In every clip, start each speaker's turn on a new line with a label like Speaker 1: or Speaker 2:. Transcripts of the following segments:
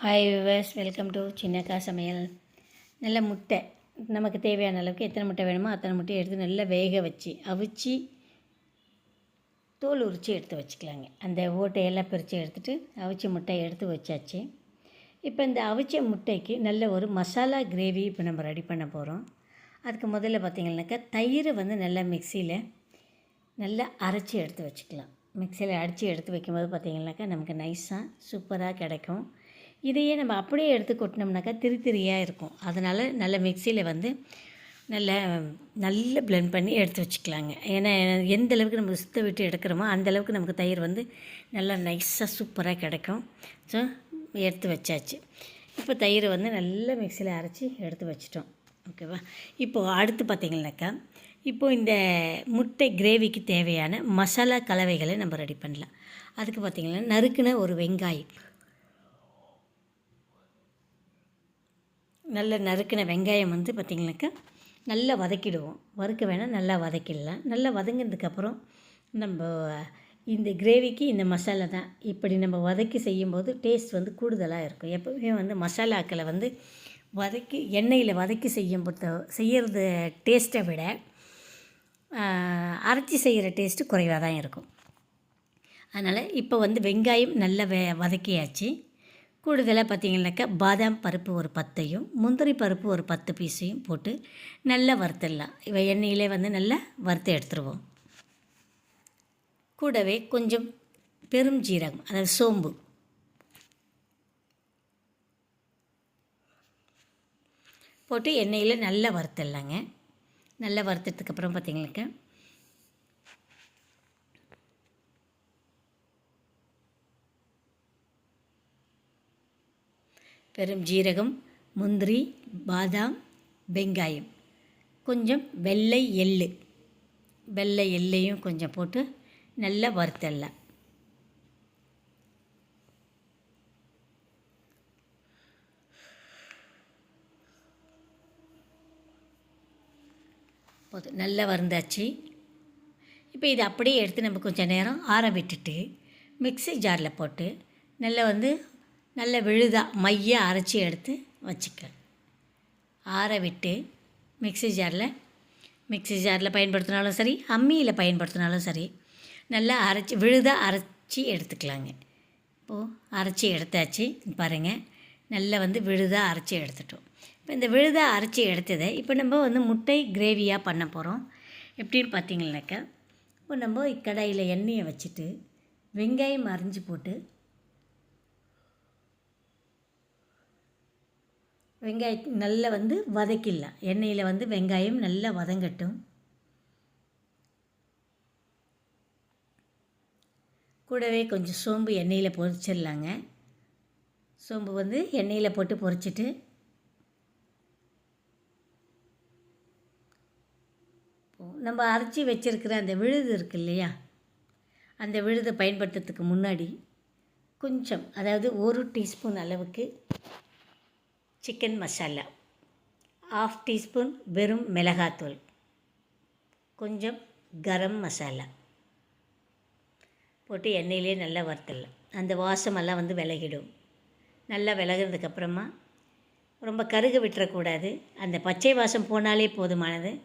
Speaker 1: Hi viewers welcome to Chinnakka Samayal நல்ல முட்டை. நமக்கு தேவையான அளவுக்கு எத்தனை முட்டை வேணுமோ அத்தனை முட்டையை எடுத்து நல்லா வேக வச்சு அவிச்சு தோல் உரித்து எடுத்து வச்சுக்கலாங்க. அந்த ஓட்டையெல்லாம் பிரித்து எடுத்துகிட்டு அவிச்ச முட்டையை எடுத்து வச்சாச்சு. இப்போ இந்த அவிச்ச முட்டைக்கு நல்ல ஒரு மசாலா கிரேவி இப்போ நம்ம ரெடி பண்ண போகிறோம். அதுக்கு முதல்ல பார்த்திங்கனாக்கா தயிரை வந்து நல்லா மிக்சியில் நல்லா அரைச்சி எடுத்து வச்சுக்கலாம். மிக்சியில் அடித்து எடுத்து வைக்கும்போது பார்த்திங்கனாக்கா நமக்கு நைஸாக சூப்பராக கிடைக்கும். இதையே நம்ம அப்படியே எடுத்து கொட்டினோம்னாக்கா திரி திரியாக இருக்கும். அதனால் நல்ல மிக்சியில் வந்து நல்ல நல்ல பிளெண்ட் பண்ணி எடுத்து வச்சுக்கலாங்க. ஏன்னா எந்த அளவுக்கு நம்ம சுத்த விட்டு எடுக்கிறோமோ அந்தளவுக்கு நமக்கு தயிர் வந்து நல்லா நைஸாக சூப்பராக கிடைக்கும். ஸோ எடுத்து வச்சாச்சு. இப்போ தயிரை வந்து நல்லா மிக்சியில் அரைச்சி எடுத்து வச்சிட்டோம். ஓகேவா இப்போது அடுத்து பார்த்திங்கனாக்கா இப்போது இந்த முட்டை கிரேவிக்கு தேவையான மசாலா கலவைகளை நம்ம ரெடி பண்ணலாம். அதுக்கு பார்த்திங்கன்னா நறுக்குன ஒரு வெங்காயம். நல்ல நறுக்கின வெங்காயம் வந்து பார்த்திங்கனாக்கா நல்லா வதக்கிடுவோம். வறுக்க வேணால் நல்லா வதக்கிடலாம். நல்லா வதங்கினதுக்கப்புறம் நம்ம இந்த கிரேவிக்கு இந்த மசாலா தான். இப்படி நம்ம வதக்கி செய்யும்போது டேஸ்ட் வந்து கூடுதலாக இருக்கும். எப்போவுமே வந்து மசாலாக்களை வந்து வதக்கி எண்ணெயில் வதக்கி செய்யும் பொறுத்த செய்கிறது டேஸ்ட்டை விட அரைச்சி செய்கிற டேஸ்ட்டு குறைவாக தான் இருக்கும். அதனால் இப்போ வந்து வெங்காயம் நல்லா வெ வதக்கியாச்சு. கூடுதலாக பார்த்தீங்கன்னாக்கா பாதாம் பருப்பு ஒரு பத்தையும் முந்திரி பருப்பு ஒரு பத்து பீஸையும் போட்டு நல்லா வறுத்துடலாம். இவை எண்ணெயிலே வந்து நல்லா வறுத்து எடுத்துருவோம். கூடவே கொஞ்சம் பெரும் ஜீரகம் அதாவது சோம்பு. போட்டு எண்ணெயில் நல்லா வறுத்துடலாங்க. நல்லா வறுத்ததுக்கப்புறம் பார்த்திங்கனாக்கா பெரும் ஜீரகம் முந்திரி பாதாம் வெங்காயம். கொஞ்சம் வெள்ளை எள்ளு. வெள்ளை எள்ளையும் கொஞ்சம் போட்டு நல்லா வறுத்தடலாம் போதும். நல்லா வறுந்தாச்சு. இப்போ இதை அப்படியே எடுத்து நம்ம கொஞ்சம் நேரம் ஆற விட்டுட்டு மிக்ஸி ஜாரில் போட்டு நல்லா வந்து நல்ல விழுதாக மைய அரைச்சி எடுத்து வச்சுக்க. ஆற விட்டு மிக்ஸி ஜாரில் மிக்ஸி ஜாரில் பயன்படுத்தினாலும் சரி அம்மியில் பயன்படுத்தினாலும் சரி நல்லா அரைச்சி விழுதாக அரைச்சி எடுத்துக்கலாங்க. இப்போது அரைச்சி எடுத்தாச்சு பாருங்கள் நல்லா வந்து விழுதாக அரைச்சி எடுத்துட்டோம். இப்போ இந்த விழுதாக அரைச்சி எடுத்ததை இப்போ நம்ம வந்து முட்டை கிரேவியாக பண்ண போகிறோம் எப்படின்னு பார்த்தீங்கன்னாக்கா இப்போ நம்ம கடாயில் எண்ணெயை வச்சுட்டு வெங்காயம் அரிஞ்சு போட்டு வெங்காயத்தை நல்லா வந்து வதக்கிடலாம். எண்ணெயில் வந்து வெங்காயம் நல்லா வதங்கட்டும். கூடவே கொஞ்சம் சோம்பு எண்ணெயில் பொரிச்சிடலாங்க. சோம்பு வந்து எண்ணெயில் போட்டு பொரிச்சிட்டு நம்ம அரைச்சி வச்சுருக்கிற அந்த விழுது இருக்கு இல்லையா? அந்த விழுதை பயன்படுத்துறதுக்கு முன்னாடி கொஞ்சம் அதாவது ஒரு டீஸ்பூன் அளவுக்கு சிக்கன் மசாலா. ஆஃப் டீஸ்பூன் வெறும் மிளகாத்தூள். கொஞ்சம் கரம் மசாலா. போட்டு எண்ணெயிலே நல்லா வறுத்துடலாம். அந்த வாசமெல்லாம் வந்து விலகிடும். நல்லா விலகிறதுக்கப்புறமா ரொம்ப கருக விட்டுறக்கூடாது. அந்த பச்சை வாசம் போனாலே போதுமானது.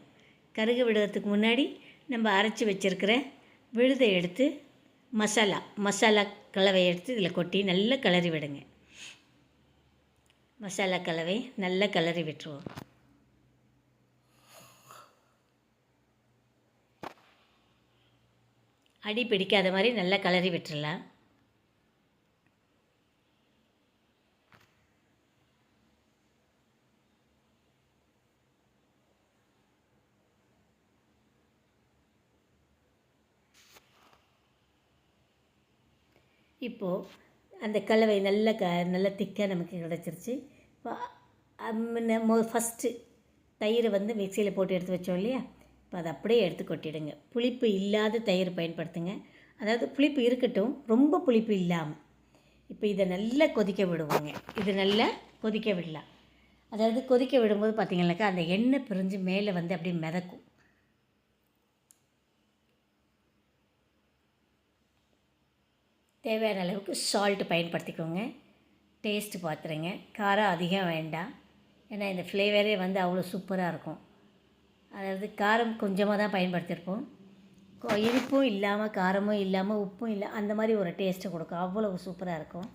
Speaker 1: கருக விடுறதுக்கு முன்னாடி நம்ம அரைச்சி வச்சுருக்கிற விழுதை எடுத்து மசாலா மசாலா கலவை எடுத்து இதில் கொட்டி நல்லா கிளறி விடுங்க. மசாலா கலவை நல்லா கலரி விட்டுருவோம். அடி பிடிக்காத மாதிரி நல்லா கலரி விட்டுறலாம். இப்போது அந்த கலவை நல்ல க நல்ல திக்காக நமக்கு கிடச்சிருச்சு. இப்போ ஃபஸ்ட்டு தயிரை வந்து மிக்சியில் போட்டு எடுத்து வச்சோம் இல்லையா? இப்போ அதை அப்படியே எடுத்து கொட்டிடுங்க. புளிப்பு இல்லாத தயிர் பயன்படுத்துங்க. அதாவது புளிப்பு இருக்கட்டும் ரொம்ப புளிப்பு இல்லாமல் இப்போ இதை நல்லா கொதிக்க விடுவோங்க. இது நல்லா கொதிக்க விடலாம். அதாவது கொதிக்க விடும்போது பார்த்திங்கனாக்கா அந்த எண்ணெய் பிரிஞ்சு மேலே வந்து அப்படியே மிதக்கும். தேவையான அளவுக்கு சால்ட்டு பயன்படுத்திக்கோங்க. டேஸ்ட்டு பார்த்துருங்க. காரம் அதிகம் வேண்டாம். ஏன்னா இந்த ஃப்ளேவரே வந்து அவ்வளோ சூப்பராக இருக்கும். அதாவது காரம் கொஞ்சமாக தான் பயன்படுத்தியிருப்போம் கொ- இனிப்பும் இல்லாமல் காரமும் இல்லாமல் உப்பும் இல்லை அந்த மாதிரி ஒரு டேஸ்ட்டை கொடுக்கும். அவ்வளோ சூப்பராக இருக்கும்.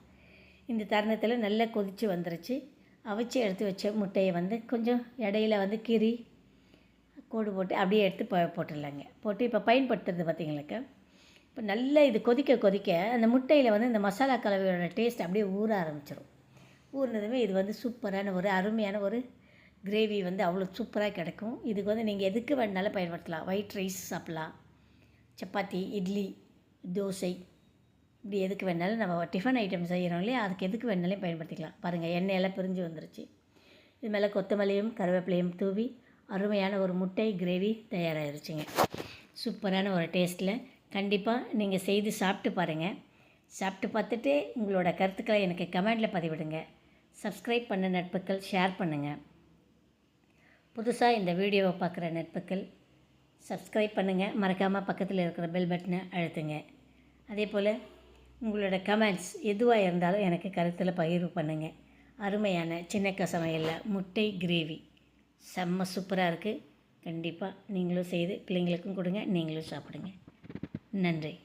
Speaker 1: இந்த தருணத்தில் நல்லா கொதித்து வந்துருச்சு. அவிச்சு எடுத்து வச்ச முட்டையை வந்து கொஞ்சம் இடையில வந்து கீறி கோடு போட்டு அப்படியே எடுத்து ப போட்டுடலாங்க. போட்டு இப்போ பயன்படுத்துறது பார்த்தீங்களாக்கா? இப்போ நல்லா இது கொதிக்க கொதிக்க அந்த முட்டையில் வந்து இந்த மசாலா கலவையோட டேஸ்ட் அப்படியே ஊற ஆரம்பிச்சிடும் ஊறினதுமே இது வந்து சூப்பரான ஒரு அருமையான ஒரு கிரேவி வந்து அவ்வளோ சூப்பராக கிடைக்கும். இதுக்கு வந்து நீங்கள் எதுக்கு வேணாலும் பயன்படுத்தலாம். ஒயிட் ரைஸ் சாப்பிட்லாம். சப்பாத்தி இட்லி தோசை இப்படி எதுக்கு வேணாலும் நம்ம டிஃபன் ஐட்டம் செய்கிறோம் இல்லையா? அதுக்கு எதுக்கு வேணாலும் பயன்படுத்திக்கலாம். பாருங்கள் எண்ணெயெல்லாம் பிரிஞ்சு வந்துருச்சு. இது மேலே கொத்தமல்லியும் கருவேப்பிலையும் தூவி அருமையான ஒரு முட்டை கிரேவி தயாராகிருச்சுங்க சூப்பரான ஒரு டேஸ்ட்டில் கண்டிப்பாக நீங்கள் செய்து சாப்பிட்டு பாருங்கள் சாப்பிட்டு பார்த்துட்டு உங்களோட கருத்துக்களை எனக்கு கமெண்டில் பதிவிடுங்க. சப்ஸ்கிரைப் பண்ண நட்புகள் ஷேர் பண்ணுங்கள் புதுசாக இந்த வீடியோவை பார்க்குற நட்புகள் சப்ஸ்கிரைப் பண்ணுங்கள் மறக்காமல் பக்கத்தில் இருக்கிற பெல் பட்டனை அழுத்துங்க. அதே போல் உங்களோட கமெண்ட்ஸ் எதுவாக இருந்தாலும் எனக்கு கருத்தில் பகிர்வு பண்ணுங்கள் அருமையான சின்னக்க சமையலில் முட்டை கிரேவி செம்ம சூப்பராக இருக்குது கண்டிப்பாக நீங்களும் செய்து பிள்ளைங்களுக்கும் கொடுங்க. நீங்களும் சாப்பிடுங்க. நன்றி.